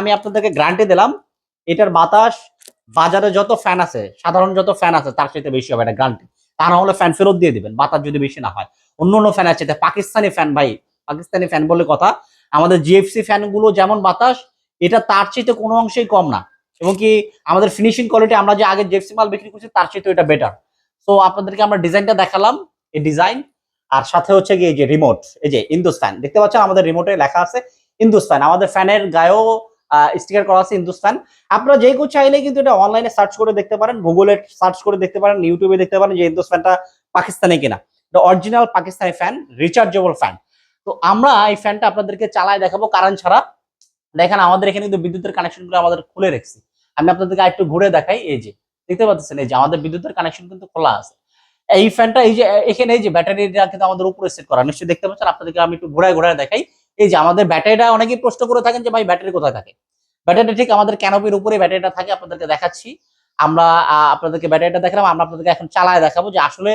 আমি আপনাদেরকে গ্যারান্টি দিলাম, এটার বাতাস বাজারে যত ফ্যান আছে, সাধারণ যত ফ্যান আছে, তার সাথে বেশি হবে এটা গ্যারান্টি তা না হলে ফ্যান ফেরত দিয়ে দিবেন, বাতাস যদি বেশি না হয়। অন্য অন্য ফ্যান আছে পাকিস্তানি ফ্যান ভাই, পাকিস্তানি ফ্যান বলে কথা, আমাদের জিএফসি ফ্যানগুলো যেমন বাতাস, এটা তার চাইতে কোনো অংশেই কম না। এবং কি আমাদের ফিনিশিং কোয়ালিটি আমরা যে আগে জিএফসি মাল বিক্রি করছি, তার চাইতে এটা বেটার সো আপনাদেরকে আমরা ডিজাইনটা দেখালাম, এই ডিজাইন আর সাথে হচ্ছে এই যে রিমোট এই যে ইন্দুস ফ্যান দেখতে পাচ্ছেন আমাদের রিমোটে লেখা আছে ইন্দুস ফ্যান আমাদের ফ্যানের গায়েও স্টিকার করা আছে ইন্দুস ফ্যান আপনারা যে কেউ চাইলে কিন্তু এটা অনলাইনে সার্চ করে দেখতে পারেন গুগলে সার্চ করে দেখতে পারেন ইউটিউবে দেখতে পারেন যে ইন্দুস ফ্যানটা পাকিস্তানি কিনা। এটা original Pakistani fan rechargeable fan তো আমরা এই ফ্যানটা আপনাদেরকে চালায় দেখাবো, কারণ ছাড়া দেখেন আমাদের এখানে কিন্তু বিদ্যুতের কানেকশনগুলো আমাদের খুলে রেখেছি। আমি আপনাদেরকে একটু ঘুরে দেখাই, এই যে, দেখতে পাচ্ছেন, এই যে আমাদের বিদ্যুতের কানেকশন কিন্তু খোলা আছে। এই ফ্যানটা এই যে, এখানে এই যে ব্যাটারিটা কিন্তু আমাদের উপরে সেট করা, নিশ্চয়ই দেখতে পাচ্ছেন? আপনাদেরকে আমি একটু ঘোরায় ঘোরায় দেখাই। এই যে আমাদের ব্যাটারিটা অনেকেই প্রশ্ন করে থাকেন যে ভাই ব্যাটারি কোথায় থাকে? ব্যাটারিটা ঠিক আমাদের ক্যানোপির উপরে ব্যাটারিটা থাকে, আপনাদেরকে দেখাচ্ছি। আমরা আপনাদেরকে ব্যাটারিটা দেখালাম, আমরা আপনাদেরকে এখন চালায় দেখাবো যে আসলে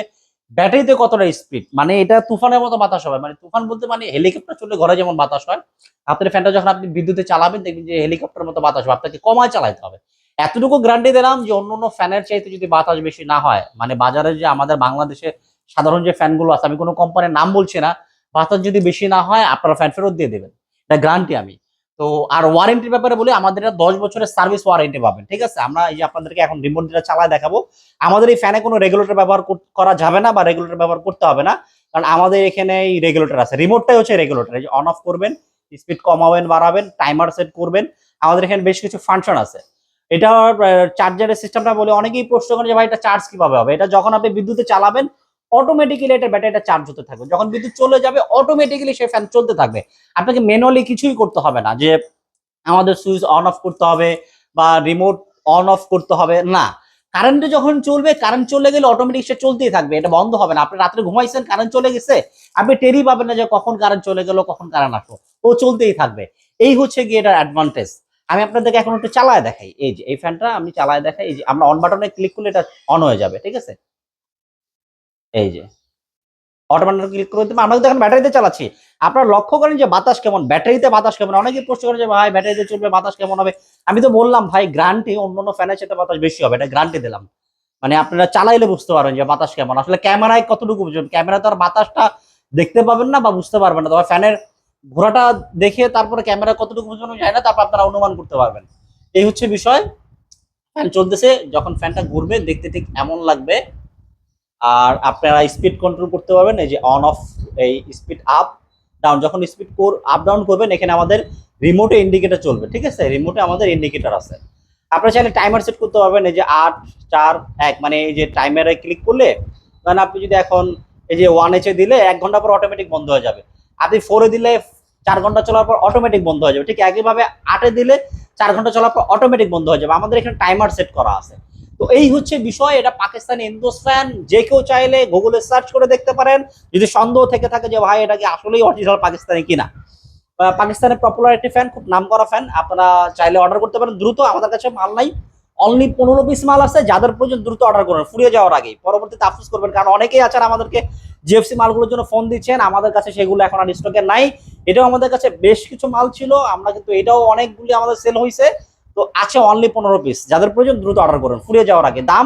ব্যাটারিতে কতটা স্পিড মানে এটা তুফানের মতো বাতাস হবে মানে তুফান বলতে মানে হেলিকপ্টার চলে ঘরে যেমন বাতাস হয় আপনার ফ্যানটা যখন আপনি বিদ্যুতে চালাবেন, দেখবেন যে হেলিকপ্টার মতো বাতাস হবে। আপনাকে কমায় চালাইতে হবে। এতটুকু গ্যারান্টি দিলাম যে অন্য অন্য ফ্যানের চাইতে যদি বাতাস বেশি না হয় মানে বাজারে যে আমাদের বাংলাদেশে সাধারণ যে ফ্যানগুলো আছে, আমি কোনো কোম্পানির নাম বলছি না বাতাস যদি বেশি না হয়, আপনারা ফ্যান ফেরত দিয়ে দেবেন। এটা গ্যারান্টি আমি। তো আর ওয়ারেন্টির ব্যাপারে বলি, আমাদের দশ বছরের সার্ভিস ওয়ারেন্টি পাবেন, ঠিক আছে? আমরা এই যে আপনাদেরকে এখন রিমোট যেটা চালায় দেখাবো, আমাদের এই ফ্যানে কোনো রেগুলেটর ব্যবহার করা যাবে না বা রেগুলেটর ব্যবহার করতে হবে না। কারণ আমাদের এখানে এই রেগুলেটর আছে। রিমোটটাই হচ্ছে রেগুলেটর এই যে অন অফ করবেন স্পিড কমাবেন, বাড়াবেন টাইমার সেট করবেন। আমাদের এখানে বেশ কিছু ফাংশন আছে। এটা চার্জারের সিস্টেমটা বলে অনেকেই প্রশ্ন করে যে ভাই, এটা চার্জ কীভাবে হবে? এটা যখন আপনি বিদ্যুতে চালাবেন অটোমেটিক্যালি এটা ব্যাটারিটা চার্জ হতে থাকবে। যখন বিদ্যুৎ চলে যাবে অটোমেটিক্যালি সেই ফ্যান চলতে থাকবে। আপনাকে ম্যানুয়ালি কিছুই করতে হবে না যে আমাদের সুইচ অন অফ করতে হবে বা রিমোট অন অফ করতে হবে, না। কারেন্টে যখন চলবে কারেন্ট চলে গেলে অটোমেটিক সে চলতেই থাকবে, এটা বন্ধ হবে না। আপনি রাত্রে ঘুমাইছেন কারেন্ট চলে গেছে, আপনি টেরই পাবেন না যে কখন কারেন্ট চলে গেল, কখন কারেন্ট আসলো। ও চলতেই থাকবে। এই হচ্ছে গিয়ে এটার অ্যাডভান্টেজ আমি আপনাদেরকে এখন একটু চালায় দেখাই। এই যে, এই ফ্যানটা আমি চালায় দেখাই। এই যে, আমরা অন বাটনে ক্লিক করলে এটা অন হয়ে যাবে, ঠিক আছে? এই যে। অটোমেটিক ক্লিক করে দিলাম আমরা দেখেন ব্যাটারিতে চালাচ্ছি। আপনারা লক্ষ্য করেন যে বাতাস কেমন ব্যাটারিতে বাতাস কেমন। অনেকে প্রশ্ন করেন যে ভাই ব্যাটারিতে চলবে, বাতাস কেমন হবে? আমি তো বললাম ভাই, গ্রান্টি অন্য অন্য ফ্যানের সাথে বাতাস বেশি হবে, এটা গ্রান্টি দিলাম। মানে আপনারা চালাইলে বুঝতে পারবেন যে বাতাস কেমন। আসলে ক্যামেরায় কতটুকু বুঝবেন? ক্যামেরা তো আর বাতাসটা দেখতে পাবেন না বা বুঝতে পারবেন না। তবে ফ্যানের ঘোরাটা দেখে তারপরে ক্যামেরা কতটুকু বোঝানো যায় না, তারপর আপনারা অনুমান করতে পারবেন। এই হচ্ছে বিষয়। ফ্যান চলতেছে, যখন ফ্যানটা ঘুরবে, দেখতে ঠিক এমন লাগবে আর আপনারা স্পিড কন্ট্রোল করতে পারবেন, এই যে অন অফ এই স্পিড আপ ডাউন যখন স্পিড কোর আপ ডাউন করবেন, এখানে আমাদের রিমোটে ইন্ডিকেটর চলবে, ঠিক আছে? রিমোটে আমাদের ইন্ডিকেটর আছে। আপনারা চাইলে টাইমার সেট করতে পারবেন, এই যে আট, চার, এক মানে এই যে টাইমারে ক্লিক করলে মানে আপনি যদি এখন এই যে ওয়ান এইচে দিলে, এক ঘণ্টা পর অটোমেটিক বন্ধ হয়ে যাবে। আপনি ফোরে দিলে চার ঘণ্টা চলার পর অটোমেটিক বন্ধ হয়ে যাবে। ঠিক একইভাবে আটে দিলে চার ঘণ্টা চলার পর অটোমেটিক বন্ধ হয়ে যাবে। আমাদের এখানে টাইমার সেট করা আছে। তো এই হচ্ছে বিষয়, এটা পাকিস্তানি ইন্দোস ফ্যান যে কেউ চাইলে গুগলে সার্চ করে দেখতে পারেন। যদি সন্দেহ থেকে থাকে যে ভাই, এটা কি আসলেই অরিজিনাল পাকিস্তানি কিনা? পাকিস্তানের পপুলার একটি ফ্যান খুব নাম করা ফ্যান আপনারা চাইলে অর্ডার করতে পারেন। দ্রুত আমাদের কাছে মাল নাই। অনলি পনেরো পিস মাল আছে, যাদের প্রয়োজন দ্রুত অর্ডার করুন ফুরিয়ে যাওয়ার আগেই। পরবর্তীতে আফসোস করবেন, কারণ অনেকেই আছেন আমাদেরকে জিএফসি মালগুলোর জন্য ফোন দিচ্ছেন। আমাদের কাছে সেগুলো এখন আর স্টকে নাই। এটাও আমাদের কাছে বেশ কিছু মাল ছিল। আমরা কিন্তু এটাও অনেকগুলি আমাদের সেল হয়েছে তো আছে অনলি পনেরো পিস যাদের প্রয়োজন দ্রুত অর্ডার করুন। ফুরিয়ে যাওয়ার আগে। দাম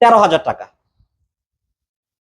তেরো হাজার টাকা।